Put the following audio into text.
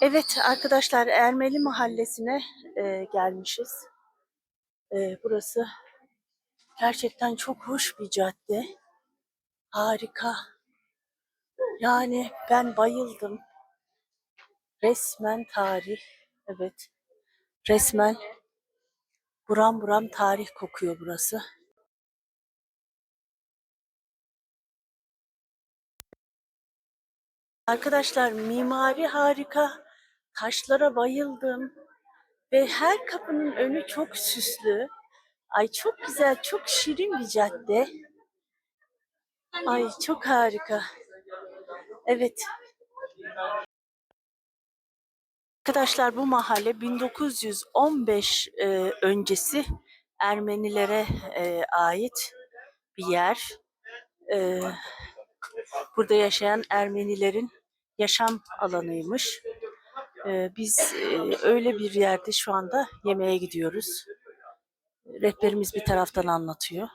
Evet arkadaşlar Ermeli Mahallesi'ne e, gelmişiz. E, burası gerçekten çok hoş bir cadde. Harika. Yani ben bayıldım. Resmen tarih. Evet. Resmen buram buram tarih kokuyor burası. Arkadaşlar mimari harika. Taşlara bayıldım. Ve her kapının önü çok süslü. Ay çok güzel, çok şirin bir cadde. Ay çok harika. Evet. Arkadaşlar bu mahalle 1915 e, öncesi Ermenilere e, ait bir yer. E, burada yaşayan Ermenilerin yaşam alanıymış. E, biz e, öyle bir yerde şu anda yemeğe gidiyoruz. Rehberimiz bir taraftan anlatıyor.